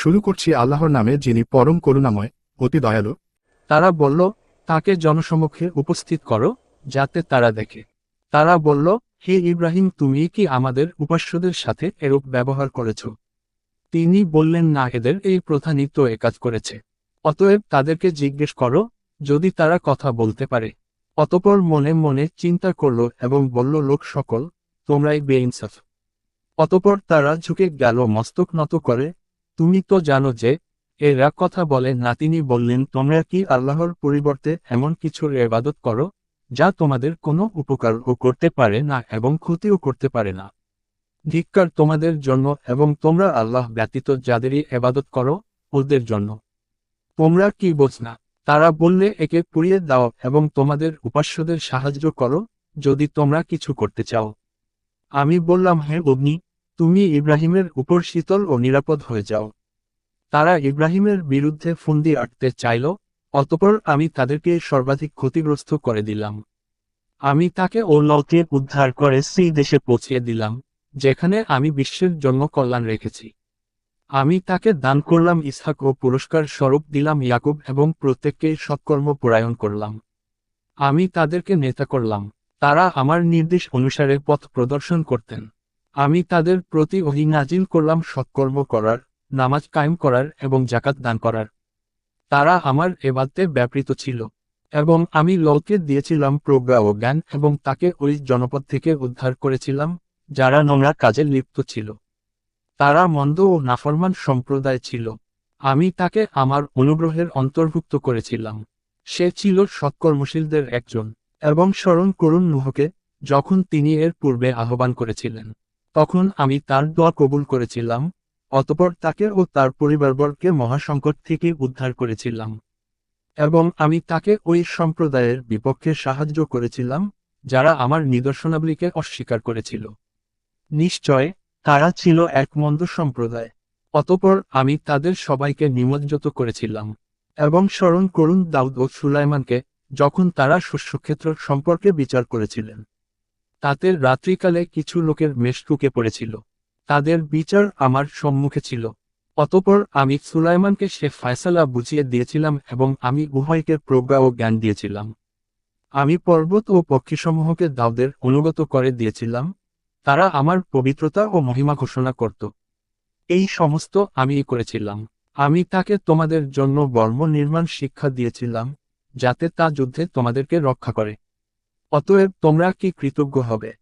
শুরু করছি আল্লাহর নামে যিনি পরম করুণাময়, অতি দয়ালু। তারা বলল, তাকে জনসমক্ষে উপস্থিত করো, যাতে তারা দেখে। তারা বলল, হে ইব্রাহিম, তুমি কি আমাদের উপাস্যদের সাথে এরূপ ব্যবহার করেছ? তিনি বললেন, না, এদের এই প্রথা নিত্য এ কাজ করেছে। অতএব তাদেরকে জিজ্ঞেস করো, যদি তারা কথা বলতে পারে। অতপর মনে মনে চিন্তা করল এবং বলল, লোক সকল, তোমরাই বেইনসাফ। অতপর তারা ঝুঁকে গেল, মস্তক নত করে তুমি তো জানো যে, এরা কথা বলে না, তিনি বললেন, তোমরা কি আল্লাহর পরিবর্তে এমন কিছুর এবাদত করো, যা তোমাদের কোনো উপকারও করতে পারে না এবং ক্ষতিও করতে পারে না? ধিক্কার তোমাদের জন্য এবং তোমরা আল্লাহ ব্যতীত যাদেরই এবাদত করো, ওদের জন্য। তোমরা কি বোঝ না তারা বললে একে পুড়িয়ে দাও এবং তোমাদের উপাস্যদের সাহায্য করো, যদি তোমরা কিছু করতে চাও। আমি বললাম, হে অগ্নি, তুমি ইব্রাহিমের উপর শীতল ও নিরাপদ হয়ে যাও। তারা ইব্রাহিমের বিরুদ্ধে ফুন্দি আটতে চাইল, অতপর আমি তাদেরকে সর্বাধিক ক্ষতিগ্রস্ত করে দিলাম। আমি তাকে ও লকে উদ্ধার করে সেই দেশে পৌঁছিয়ে দিলাম, যেখানে আমি বিশ্বের জন্য কল্যাণ রেখেছি। আমি তাকে দান করলাম, ইসহাক ও পুরস্কার স্বরূপ দিলাম, ইয়াকুব এবং প্রত্যেককে সৎকর্ম পরায়ণ করলাম। আমি তাদেরকে নেতা করলাম, তারা আমার নির্দেশ অনুসারে পথ প্রদর্শন করতেন। আমি তাদের প্রতি ওহি নাজিল করলাম, সৎকর্ম করার নামাজ কায়েম করার এবং জাকাত দান করার। তারা আমার এবাদতে ব্যাপৃত ছিল। এবং আমি ললকে দিয়েছিলাম প্রজ্ঞা ও জ্ঞান এবং তাকে ওই জনপদ থেকে উদ্ধার করেছিলাম, যারা নোংরা কাজে লিপ্ত ছিল। তারা মন্দ ও নাফরমান সম্প্রদায় ছিল। আমি তাকে আমার অনুগ্রহের অন্তর্ভুক্ত করেছিলাম। সে ছিল সৎকর্মশীলদের একজন। এবং স্মরণ করুন নুহকে, যখন তিনি এর পূর্বে আহ্বান করেছিলেন, তখন আমি তার দোয়া কবুল করেছিলাম। অতপর তাকে ও তার পরিবারবর্গকে মহাসংকট থেকে উদ্ধার করেছিলাম। এবং আমি তাকে ওই সম্প্রদায়ের বিপক্ষে সাহায্য করেছিলাম, যারা আমার নিদর্শনাবলীকে অস্বীকার করেছিল। নিশ্চয়, তারা ছিল এক মন্দ সম্প্রদায়। অতপর আমি তাদের সবাইকে নিমজ্জিত করেছিলাম। এবং স্মরণ করুন দাউদ ও সুলাইমানকে, যখন তারা শস্যক্ষেত্র সম্পর্কে বিচার করেছিলেন। তাতে রাত্রিকালে কিছু লোকের মেষ টুকে পড়েছিল। তাদের বিচার আমার সম্মুখে ছিল। অতপর আমি সুলাইমানকে সে ফয়সালা বুঝিয়ে দিয়েছিলাম এবং আমি উভয়কে প্রজ্ঞা ও জ্ঞান দিয়েছিলাম। আমি পর্বত ও পক্ষীসমূহকে দাউদের অনুগত করে দিয়েছিলাম। তারা আমার পবিত্রতা ও মহিমা ঘোষণা করত। এই সমস্ত আমি করেছিলাম। আমি তাকে তোমাদের জন্য বর্ম নির্মাণ শিক্ষা দিয়েছিলাম, যাতে তা যুদ্ধে তোমাদেরকে রক্ষা করে। অতএব তোমরা কি কৃতজ্ঞ হবে?